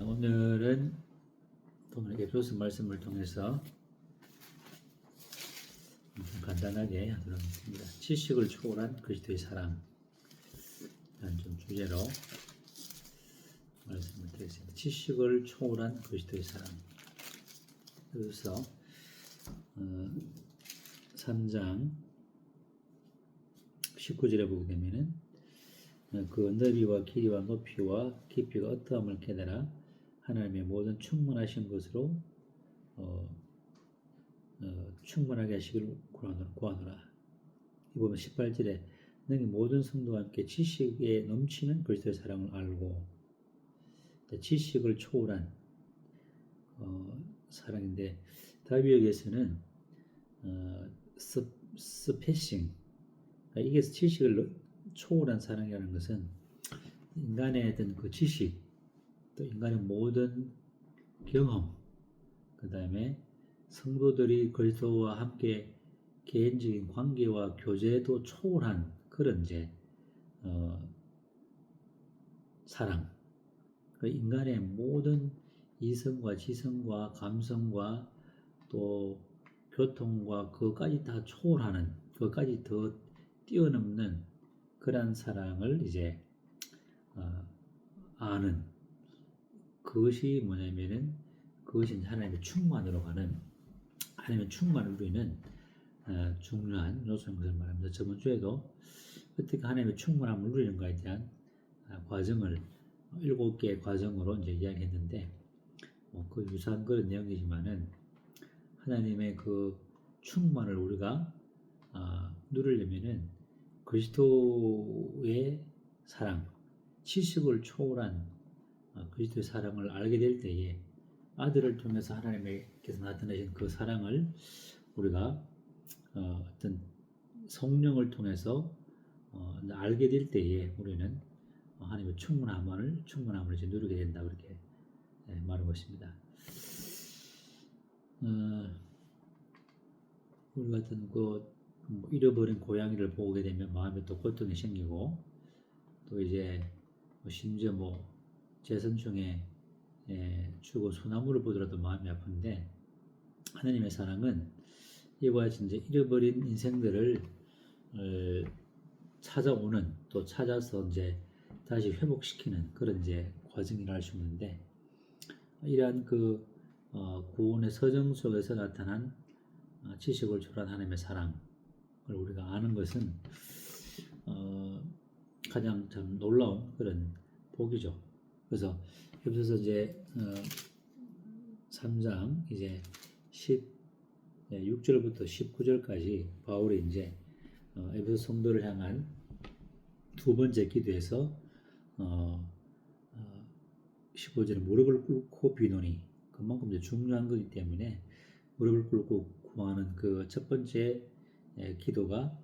오늘은 오늘 에베소서 말씀을 통해서 좀 간단하게 하도록 하겠습니다. 지식을 초월한 그리스도의 사랑 라는 좀 주제로 말씀을 드리겠습니다. 지식을 초월한 그리스도의 사랑. 그래서 어, 3장 19절에 보게 되면은 어, 그 너비와 길이와 높이와 깊이가 어떠함을 깨달아 하나님의 모든 충만하신 것으로 어, 어, 충만하게 하시기를 구하노라. 구하노라. 이 보면 18절에 너희 모든 성도와 함께 지식에 넘치는 그리스도의 사랑을 알고 지식을 초월한 어, 사랑인데 다비역에서는 어, 스, 스페싱 그러니까 이게 지식을 초월한 사랑이라는 것은 인간의 어떤 그 지식 또 인간의 모든 경험 그 다음에 성도들이 그리스도와 함께 개인적인 관계와 교제도 초월한 그런 이제 어, 사랑. 그 인간의 모든 이성과 지성과 감성과 또 교통과 그까지 다 초월하는 그까지 더 뛰어넘는 그러한 사랑을 이제 어, 아는 그것이 뭐냐면은 그것이 하나님의 충만으로 가는 하나님의 충만을 누리는 어, 중요한 요소인 것을 말합니다. 저번 주에도 어떻게 하나님의 충만함을 누리는 것에 대한 어, 과정을 일곱 개의 과정으로 이제 이야기했는데 뭐 그 유사한 그런 내용이지만은 하나님의 그 충만을 우리가 어, 누리려면은 그리스도의 사랑, 지식을 초월한 어, 그리스도의 사랑을 알게 될 때에 아들을 통해서 하나님께서 나타내신 그 사랑을 우리가 어, 어떤 성령을 통해서 어, 알게 될 때에 우리는 하나님의 충만함을 충만함을 이제 누리게 된다 그렇게 네, 말하고 있습니다. 어, 우리 같은 그뭐 잃어버린 고양이를 보게 되면 마음에 또 고통이 생기고 또 이제 뭐 심지어 뭐 재선 중에 예, 죽은 소나무를 보더라도 마음이 아픈데 하나님의 사랑은 이와 같이 이제 잃어버린 인생들을 어, 찾아오는 또 찾아서 이제 다시 회복시키는 그런 이제 과정이라 할 수 있는데 이러한 그 어, 구원의 서정 속에서 나타난 어, 지식을 초월한 하나님의 사랑을 우리가 아는 것은 어, 가장 참 놀라운 그런 복이죠. 그래서 여기서 이제 어, 3장 이제 10 6절부터 19절까지 바울이 이제 어, 에베소 성도를 향한 두 번째 기도에서 어, 어, 15절에 무릎을 꿇고 비노니 그만큼 이제 중요한 거기 때문에 무릎을 꿇고 구하는 그 첫 번째 에, 기도가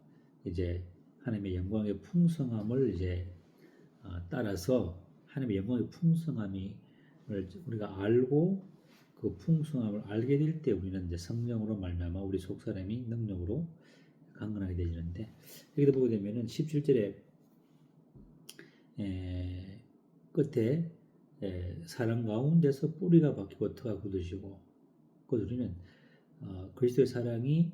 이제 하나님의 영광의 풍성함을 이제 어, 따라서 하나님의 영광의 풍성함이 우리가 알고 그 풍성함을 알게 될 때 우리는 이제 성령으로 말미암아 우리 속 사람이 능력으로 강건하게 되지는데 여기도 보게 되면은 17절에 에, 끝에 에, 사랑 가운데서 뿌리가 박히고 터가 굳으시고 그 우리는 어, 그리스도의 사랑이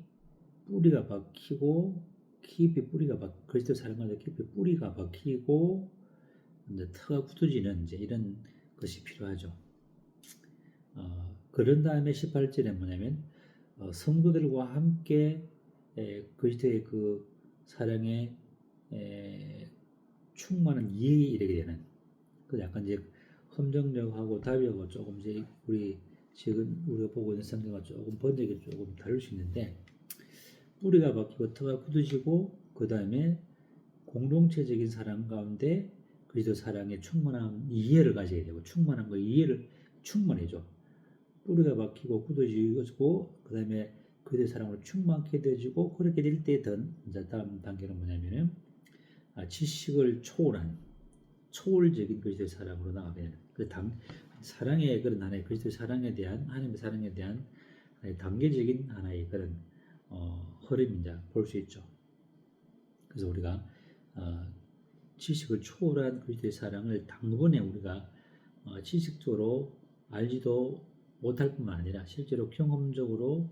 뿌리가 박히고 깊이 뿌리가 박 그리스도의 사랑 가운데 깊이 뿌리가 박히고 이제 터가 굳어지는 이제 이런 것이 필요하죠. 어, 그런 다음에 18절에 뭐냐면 어, 성도들과 함께 에, 그리스도의 그 사랑에 에, 충만한 이해에 이르게 되는 그 약간 이제 험정력하고 답이하고 조금 이제 우리 지금 우리가 보고 있는 성경과 조금 번역이 조금 다를 수 있는데 뿌리가 박히고 터가 굳어지고 그 다음에 공동체적인 사랑 가운데 그리스도 사랑의 충만한 이해를 가지게 되고 충만한 그 이해를 충만해줘 뿌리가 박히고 굳어지고 그 다음에 그들의 사랑으로 충만케 되어지고 그렇게 될때 이제 다음 단계는 뭐냐면은 아, 지식을 초월한 초월적인 그리스도의 사랑으로 나가게 그 당, 사랑의 그런 하나의 그리스도의 사랑에 대한 하나님의 사랑에 대한 단계적인 하나의 그런 어, 흐름이자 볼 수 있죠. 그래서 우리가 어, 지식을 초월한 그리스도의 사랑을 단번에 우리가 어, 지식적으로 알지도 못할 뿐만 아니라 실제로 경험적으로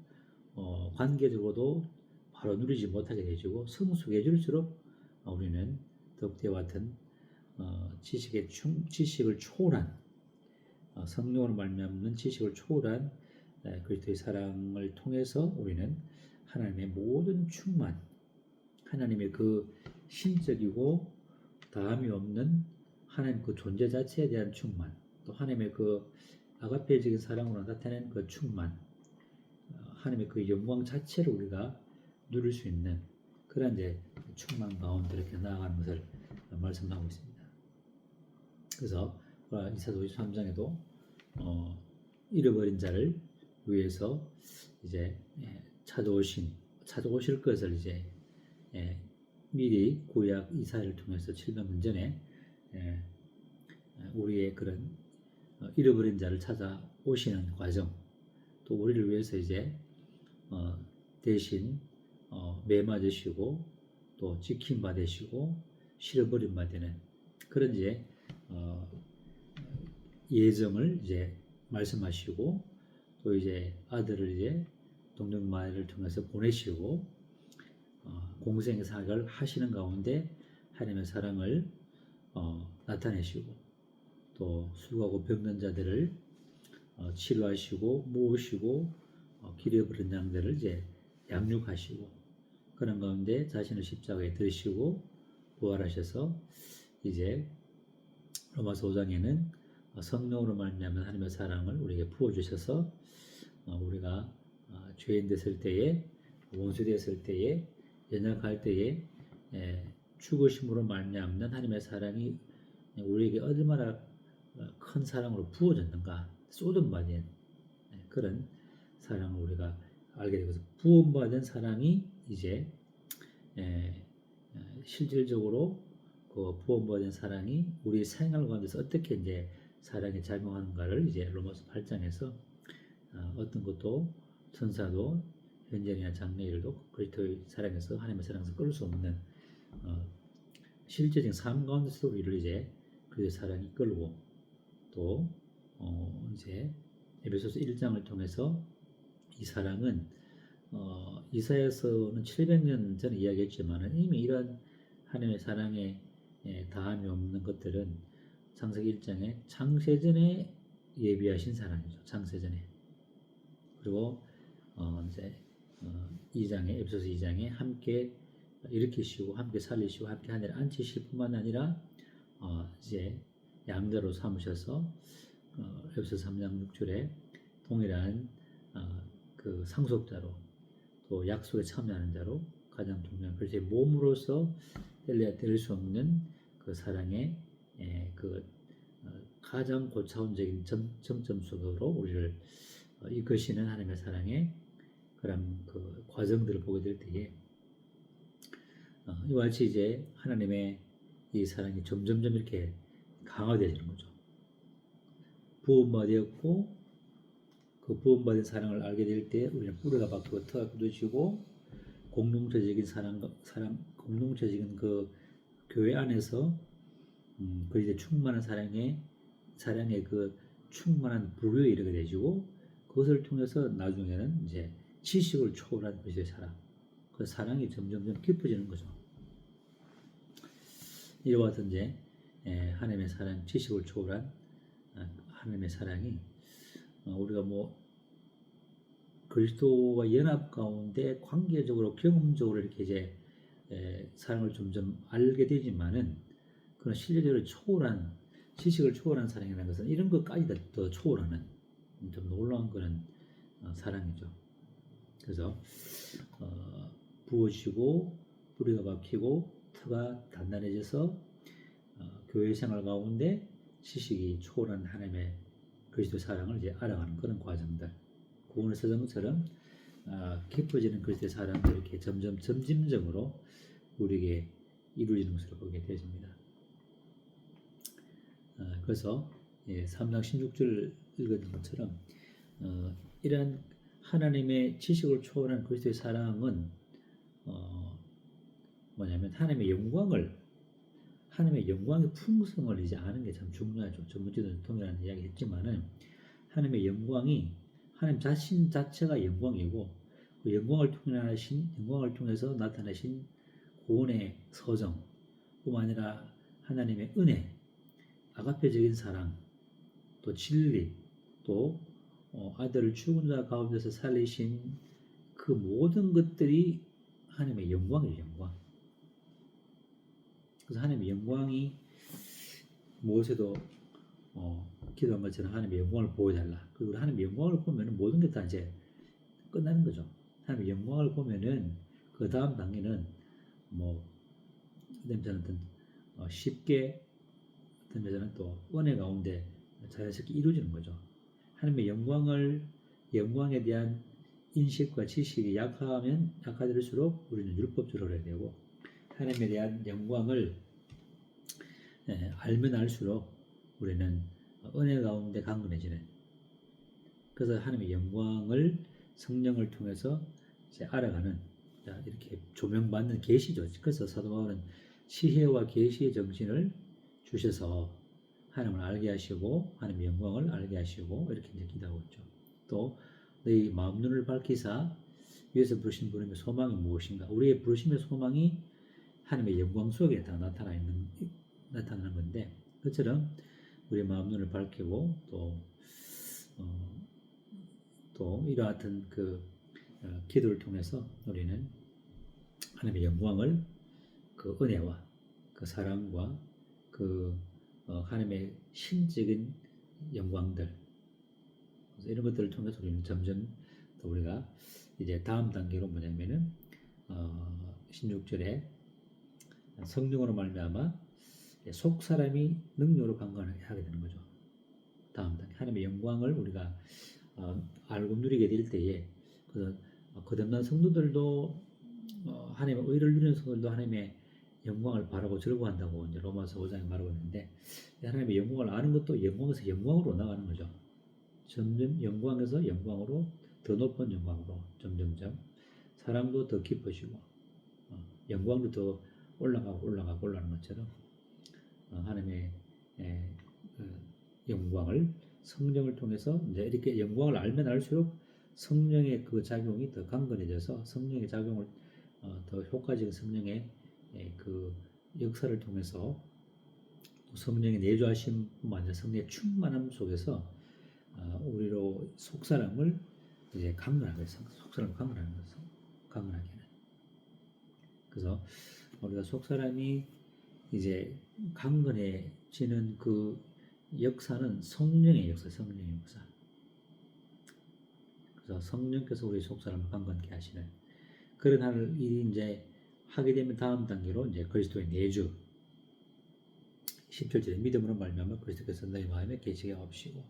어, 관계적으로도 바로 누리지 못하게 되지고 성숙해질수록 어, 우리는 더욱대와 같은 어, 지식의 충, 지식을 초월한 어, 성령으로 말미암는 지식을 초월한 에, 그리스도의 사랑을 통해서 우리는 하나님의 모든 충만, 하나님의 그 신적이고 다함이 없는 하나님 그 존재 자체에 대한 충만, 또 하나님의 그 아가페적인 사랑으로 나타낸 그 충만, 어, 하나님의 그 영광 자체를 우리가 누릴 수 있는 그런 이제 충만 가운데 이렇게 나아가는 것을 말씀하고 있습니다. 그래서 어, 이사도 23장에도 어, 잃어버린 자를 위해서 이제 예, 찾아오신 찾아오실 것을 이제 예, 미리 구약 이사를 통해서 700년 전에 예, 우리의 그런 어, 잃어버린 자를 찾아오시는 과정 또 우리를 위해서 이제 어, 대신 어, 매 맞으시고 또 지킴 받으시고 실어버림 받는 그런 이제 어, 예정을 이제 말씀하시고 또 이제 아들을 이제 동정 마을을 통해서 보내시고 어, 공생의 사역을 하시는 가운데 하나님의 사랑을 어, 나타내시고 또 수고하고 병든 자들을 어, 치료하시고 모으시고 어, 기려버린 양들을 이제 양육하시고 그런 가운데 자신을 십자가에 드시고 부활하셔서 이제 로마서 5장에는 성령으로 말미암은 하나님의 사랑을 우리에게 부어 주셔서 어, 우리가 어, 죄인 됐을 때에 원수 됐을 때에 연약할 때에 에, 죽으심으로 말미암는 하나님의 사랑이 우리에게 얼마나 어, 큰 사랑으로 부어졌는가 쏟은받은 예, 그런 사랑을 우리가 알게 되고 부음받은 사랑이 이제 에, 에, 실질적으로 그 부음받은 사랑이 우리 생활 가운데서 어떻게 이제 사랑이 작용하는가를 이제 로마서 8장에서 어, 어떤 것도 천사도 현장이나 장래일도 그리스도의 사랑에서 하나님의 사랑에서 끌 수 없는 어, 실제적인 삶 가운데서 우리를 이제 그의 사랑이 끌고 또 어, 이제 에베소서 1장을 통해서 이 사랑은 어, 이사야서는 700년 전에 이야기했지만 이미 이런 하나님의 사랑에 예, 다함이 없는 것들은 창세기 1장에 창세전에 예비하신 사랑이죠. 창세전에. 그리고 어, 이제 어, 2장에 에베소서 2장에 함께 일으키시고 함께 살리시고 함께 하늘에 앉히실 뿐만 아니라 어, 이제 양자로 삼으셔서 어, 에베소서 3장 6절에 동일한 어, 그 상속자로 또 약속에 참여하는 자로 가장 중요한 그래서 몸으로서 뗄래야 뗄 수 없는 그 사랑의 예, 그 어, 가장 고차원적인 점, 점점 속으로 우리를 어, 이끄시는 하나님의 사랑의 그런 그 과정들을 보게 될 때에 어, 이와 같이 이제 하나님의 이 사랑이 점점점 이렇게 강화되어지는 거죠. 부음받았고 그 부음받은 사랑을 알게 될 때 우리는 뿌리가 바뀌고 터가 굳어지고 공동체적인 사랑, 사랑 공동체적인 그 교회 안에서 음, 그 이제 충만한 사랑의 사랑의 그 충만한 부류에 이르게 되지고 그것을 통해서 나중에는 이제 지식을 초월한 그리스도의 사랑, 그 사랑이 점점점 깊어지는 거죠. 이와 같은 이제 예, 하나님의 사랑, 지식을 초월한 아, 하나님의 사랑이 어, 우리가 뭐 그리스도와 연합 가운데 관계적으로 경험적으로 이렇게 이제 에, 사랑을 점점 알게 되지만은 그런 실제적으로 초월한 지식을 초월한 사랑이라는 것은 이런 것까지 더 초월하는 좀 놀라운 그런 어, 사랑이죠. 그래서 어, 부어지고 뿌리가 박히고 터가 단단해져서 어, 교회 생활 가운데 지식이 초월한 하나님의 그리스도 사랑을 이제 알아가는 그런 과정들. 써준 것처럼 아, 깊어지는 그리스도의 사랑도 이렇게 점점 점진적으로 우리에게 이루어지는 것으로 보게 되어집니다. 아, 그래서 예, 3장 16절 읽은 것처럼 어, 이러한 하나님의 지식을 초월한 그리스도의 사랑은 어, 뭐냐면 하나님의 영광을 하나님의 영광의 풍성을 이제 아는 게 참 중요하죠. 전문지도 통일하는 이야기 했지만은 하나님의 영광이 하나님 자신 자체가 영광이고 그 영광을 통하신 영광을 통해서 나타내신 구원의 서정 뿐만 아니라 하나님의 은혜, 아가페적인 사랑, 또 진리, 또 어, 아들을 죽은 자 가운데서 살리신 그 모든 것들이 하나님의 영광이에요, 영광. 그래서 하나님의 영광이 무엇에도 어, 기도한 것처럼 하나님의 영광을 보여달라. 그리고 하나님의 영광을 보면 모든 게 다 이제 끝나는 거죠. 하나님의 영광을 보면은 그 다음 단계는 뭐 냄새는 어, 쉽게 여자는 또 은혜 가운데 자연스럽게 이루어지는 거죠. 하나님의 영광을 영광에 대한 인식과 지식이 약하면 약화될수록 우리는 율법주의를 해야 되고 하나님에 대한 영광을 예, 알면 알수록 우리는 은혜 가운데 강건해지는 그래서 하나님의 영광을 성령을 통해서 이제 알아가는 자, 이렇게 조명받는 계시죠. 그래서 사도 바울은 시혜와 계시의 정신을 주셔서 하나님을 알게 하시고 하나님의 영광을 알게 하시고 이렇게 이제 기도하고 있죠. 또 너희 마음 눈을 밝히사 위에서 부르신 부름의 소망이 무엇인가? 우리의 부르심의 소망이 하나님의 영광 속에 다 나타나 있는 나타나는 건데 그처럼 우리 마음 눈을 밝히고 또 어, 같은 그 어, 기도를 통해서 우리는 하나님의 영광을 그 은혜와 그 사랑과 그 어, 하나님의 신적인 영광들 이런 것들을 통해서 우리는 점점 더 우리가 이제 다음 단계로 뭐냐면은 어, 16절에 성령으로 말미암아 속 사람이 능력으로 강건하게 하게 되는 거죠. 다음 단계 하나님의 영광을 우리가 어, 알고 누리게 될 때에 그 거듭난 성도들도 어, 하나님의 의를 누리는 성도들도 하나님의 영광을 바라고 즐거워한다고 이제 로마서 5장에 말하고 있는데 하나님의 영광을 아는 것도 영광에서 영광으로 나가는 거죠. 점점 영광에서 영광으로 더 높은 영광으로 점점점 사랑도 더 깊어지고 어, 영광도 더 올라가고 올라가고 올라가는 것처럼 어, 하나님의 에, 그 영광을 성령을 통해서 이제 이렇게 영광을 알면 알수록 성령의 그 작용이 더 강건해져서 성령의 작용을 어, 더 효과적인 성령의 예, 그 역사를 통해서 성령의 내주하심뿐만 아니라 성령의 충만함 속에서 어, 우리로 속사람을 이제 강건하게 속사람을 강건하는 것을 강건하게 하는. 그래서 우리가 속사람이 이제 강건해지는 그 역사는 성령의 역사, 성령의 역사. 그래서 성령께서 우리 속사람을 강건케 하시는 그런 할 일이 이제 하게 되면 다음 단계로 이제 그리스도의 내주 10절절에 믿음으로 말미암아 그리스도께서 너희 마음에 계시게 없시고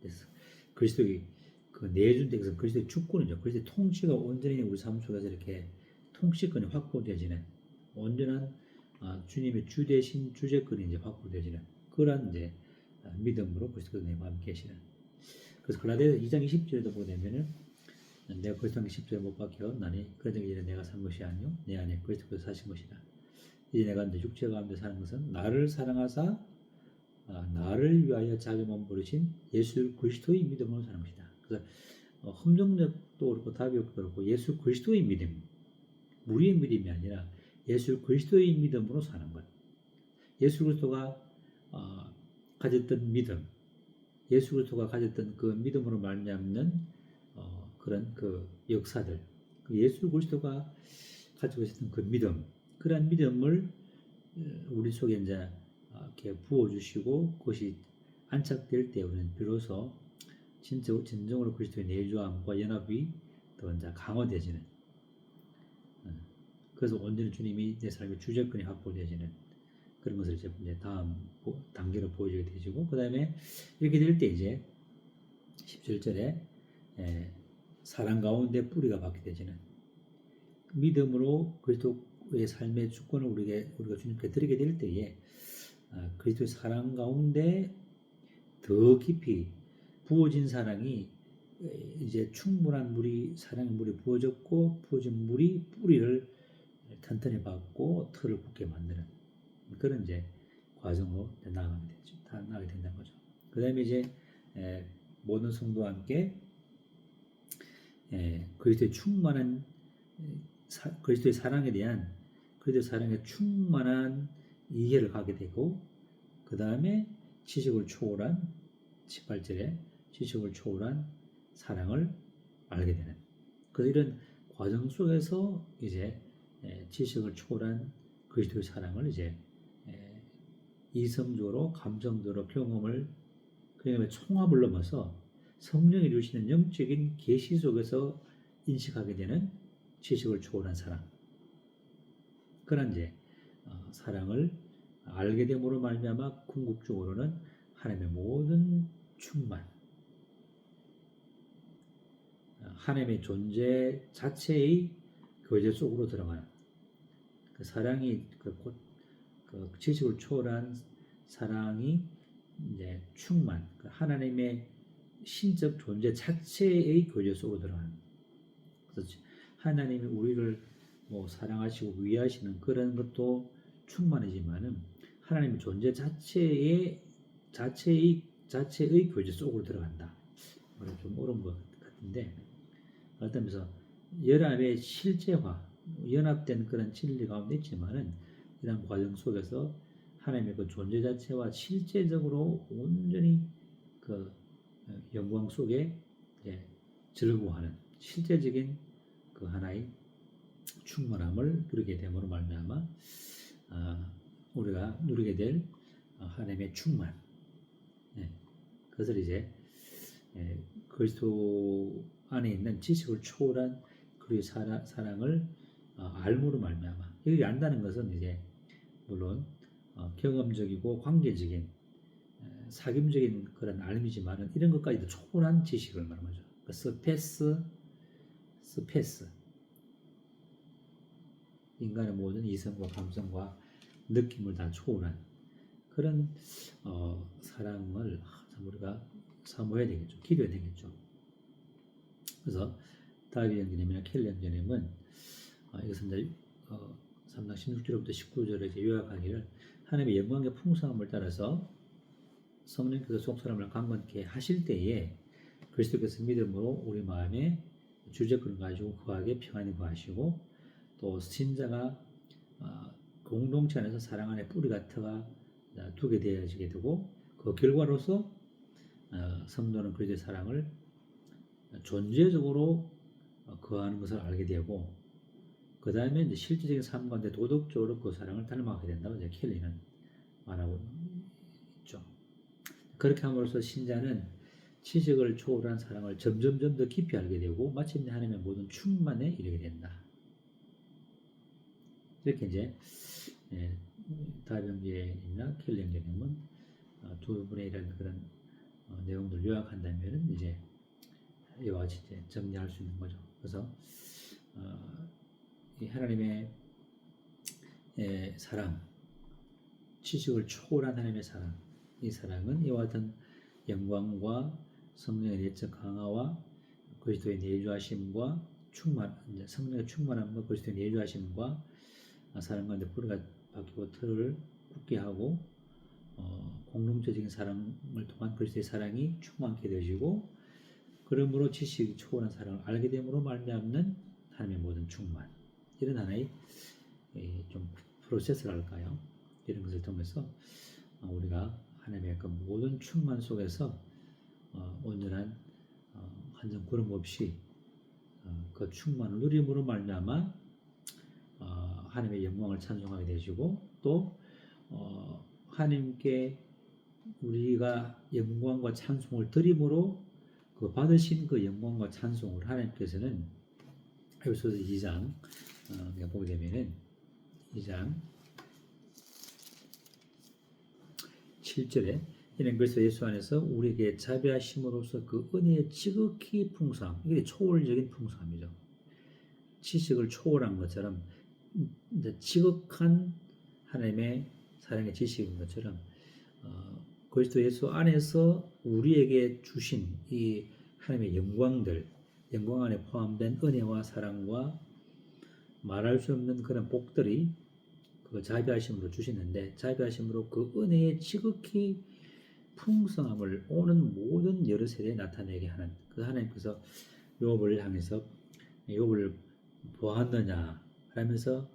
그래서 그리스도의 그 내주인데 그래서 그리스도의 주권이죠. 그리스도의 통치가 온전히 우리 삶 속에서 이렇게 통치권이 확보되어지는 온전한 아, 주님의 주 대신 주제권이 이제 확보되어지는 그런 이제 아, 믿음으로 그리스도께서 내 마음에 계시는 그래서 글라데서 2장 20절에도 보게 되면은 내가 그리스도 함께 십자에 못 박혀 나니 그러던 이제 내가 산 것이 아니요 내 안에 그리스도께서 사신 것이다. 이제 내가 내 육체 가운데 사는 것은 나를 사랑하사 아, 나를 위하여 자기 몸 버리신 예수 그리스도의 믿음으로 사는 것이다. 그래서 어, 험정력도 그렇고 다비욕도 그렇고 예수 그리스도의 믿음, 무리의 믿음이 아니라 예수 그리스도의 믿음으로 사는 것. 예수 그리스도가 어, 가졌던 믿음, 예수 그리스도가 가졌던 그 믿음으로 말미암는 어, 그런 그 역사들, 그 예수 그리스도가 가지고 있었던 그 믿음, 그러한 믿음을 어, 우리 속에 이제 이렇게 부어주시고 그것이 안착될 때 우리는 비로소 진짜 진정으로 그리스도의 내주함과 연합이 더 이제 강화되지는. 어, 그래서 온전히 주님이 내 삶의 주제권이 확보되어지는 그런 것을 이제 다음 단계로 보여주게 되지고 그 다음에 이렇게 될 때 이제 17절에 예, 사랑 가운데 뿌리가 박게 되지는 믿음으로 그리스도의 삶의 주권을 우리에게 우리가 주님께 드리게 될 때에 아, 그리스도의 사랑 가운데 더 깊이 부어진 사랑이 이제 충분한 물이 사랑의 물이 부어졌고 부어진 물이 뿌리를 튼튼히 받고 틀을 굳게 만드는 그런 이제 과정으로 나가게 되죠. 다 나가게 된다는 거죠. 그 다음에 이제 에, 모든 성도와 함께 에, 그리스도의 충만한 에, 사, 그리스도의 사랑에 대한 그리스도의 사랑에 충만한 이해를 가게 되고 그 다음에 지식을 초월한 18절에 지식을 초월한 사랑을 알게 되는. 그래서 이런 과정 속에서 이제 에, 지식을 초월한 그리스도의 사랑을 이제 에, 이성적으로 감정적으로 경험을 그다음에 총합을 넘어서 성령이 주시는 영적인 계시 속에서 인식하게 되는 지식을 초월한 사랑 그런 이제 어, 사랑을 알게 됨으로 말미암아 궁극적으로는 하나님의 모든 충만. 어, 하나님의 존재 자체의 교제 속으로 들어가는 그 사랑이 그 곧 그 지식을 초월한 사랑이 이제 충만 그 하나님의 신적 존재 자체의 교제 속으로 들어가는 그래서 하나님이 우리를 뭐 사랑하시고 위하시는 그런 것도 충만이지만은 하나님의 존재 자체의 자체의 자체의 교제 속으로 들어간다. 좀 어려운 것 같은데 어떤 면서 연합의 실제화, 연합된 그런 진리 가운데 있지만은 이런 과정 속에서 하나님의 그 존재 자체와 실제적으로 온전히 그 영광 속에 즐거워하는 실제적인 그 하나의 충만함을 누리게 됨으로 말미암아 아, 우리가 누리게 될 하나님의 충만. 네, 그것을 이제 예, 그리스도 안에 있는 지식을 초월한 사랑, 사랑을 어, 알므로 말미암아. 여기 안다는 것은 이제 물론 어, 경험적이고 관계적인 에, 사김적인 그런 알미지만은 이런 것까지도 초월한 지식을 말하는 거죠. 그 스페스, 스페스 인간의 모든 이성과 감성과 느낌을 다 초월한 그런 어, 사랑을 참 우리가 사모해야 되겠죠. 기도해야 되겠죠. 그래서 다비 형제님이나 켈리 형제님은 어, 이것은 이제 어, 3장 16절부터 19절에 이제 요약하기를 하나님의 영광의 풍성함을 따라서 성령께서 속 사람을 강건케 하실 때에 그리스도께서 믿음으로 우리 마음에 주제권을 가지고 거하게 평안히 거하시고 또 신자가 어, 공동체 안에서 사랑 안에 뿌리 같아가 두게 되어지게 되고 그 결과로서 어, 성도는 그리스도의 사랑을 존재적으로 어, 거하는 것을 알게 되고 그 다음에 실질적인 삶 가운데 도덕적으로 그 사랑을 닮아가게 된다고 이제 켈리는 말하고. 그렇게 함으로써 신자는 지식을 초월한 사랑을 점점점 더 깊이 알게 되고 마침내 하나님의 모든 충만에 이르게 된다. 이렇게 이제 예, 다병제나 켈리 형제님은 어, 두 분의 이런 그런 어, 내용들 요약한다면 이제 이와 같이 이제 정리할 수 있는 거죠. 그래서 어, 이 하나님의 예, 사랑, 지식을 초월한 하나님의 사랑, 이 사랑은 이와 같은 영광과 성령의 내적 강화와 그리스도의 내주하심과 충만, 성령의 충만함과 그리스도의 내주하심과 사랑 가운데 뿌리가 박히고 틀을 굳게 하고 어, 공동체적인 사랑을 통한 그리스도의 사랑이 충만케 되어지고 그러므로 지식이 초월한 사랑을 알게 됨으로 말미암는 하나님의 모든 충만 이런 하나의 예, 좀 프로세스를 할까요? 이런 것을 통해서 어, 우리가 하나님의 그 모든 충만 속에서 어, 온전한 어, 한점 구름 없이 그 충만을 누림으로 말미암아 하나님의 영광을 찬송하게 되시고 또 하나님께 우리가 영광과 찬송을 드림으로 그 받으신 그 영광과 찬송을 하나님께서는 에베소서 2장 어, 보게 되면은 2장 7절에 이는 그래서 예수 안에서 우리에게 자비하심으로써 그 은혜의 지극히 풍성함 이게 초월적인 풍성함이죠. 지식을 초월한 것처럼 지극한 하나님의 사랑의 지식인 것처럼 어, 그리스도 예수 안에서 우리에게 주신 이 하나님의 영광들 영광 안에 포함된 은혜와 사랑과 말할 수 없는 그런 복들이 그 자비하심으로 주시는데 자비하심으로 그 은혜의 지극히 풍성함을 오는 모든 여러 세대에 나타내게 하는 그 하나님께서 욥을 향해서 욥을 보았느냐 하면서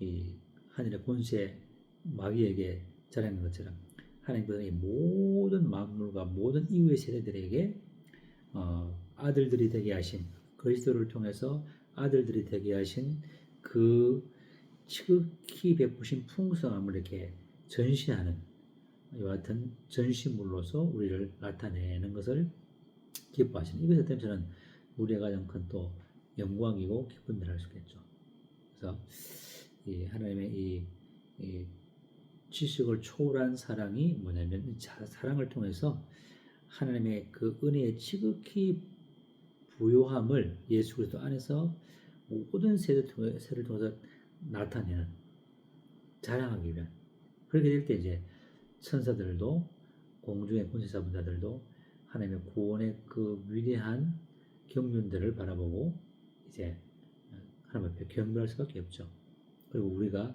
이 하늘의 본세 마귀에게 자랑한 것처럼 하나님께서 이 모든 만물과 모든 이후의 세대들에게 어, 아들들이 되게 하신 그리스도를 통해서 아들들이 되게 하신 그 지극히 베푸신 풍성함을 이렇게 전시하는 이와 같은 전시물로서 우리를 나타내는 것을 기뻐하시는 이것에 때문에 저는 우리의 가장 큰 또 영광이고 기쁨이라 할수 있겠죠. 그래서 이 하나님의 이, 이 지식을 초월한 사랑이 뭐냐면 사랑을 통해서 하나님의 그 은혜의 지극히 부요함을 예수 그리스도 안에서 모든 세대 통해, 세를 통해서 나타내는 자랑하기 위한 그렇게 될 때 이제 천사들도 공중의 권세자분들도 하나님의 구원의 그 위대한 경륜들을 바라보고 이제 하나님 앞에 경배할 수밖에 없죠. 그리고 우리가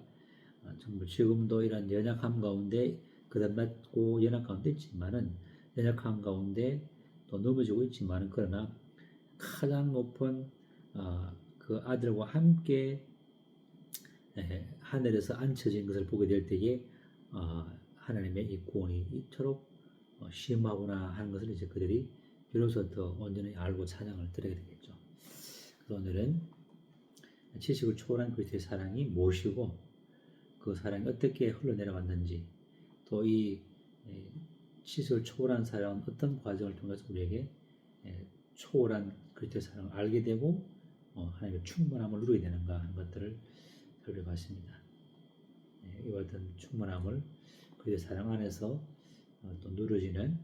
정말 지금도 이런 연약함 가운데 그다음고 연약 가운데 있지만은 연약함 가운데 또 넘어지고 있지만은 그러나 가장 높은 어, 그 아들과 함께 에, 하늘에서 앉혀진 것을 보게 될 때에 어, 하나님의 이 구원이 이토록 어, 심하구나 하는 것을 이제 그들이 비로소 더 온전히 알고 찬양을 드리게 되겠죠. 그래서 오늘은 지식을 초월한 그리스도의 사랑이 무엇이고 그 사랑이 어떻게 흘러내려왔는지 또 이 지식을 초월한 사랑은 어떤 과정을 통해서 우리에게 에, 초월한 그리스도의 사랑을 알게 되고 어, 하나님의 충만함을 누리게 되는가 하는 것들을 살펴봤습니다. 예, 이와 같은 충만함을 그리스도의 사랑 안에서 어, 또 누려지는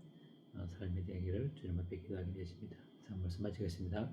어, 삶이 되기를 주님 앞에 기도하게 되십니다. 자, 말씀 마치겠습니다.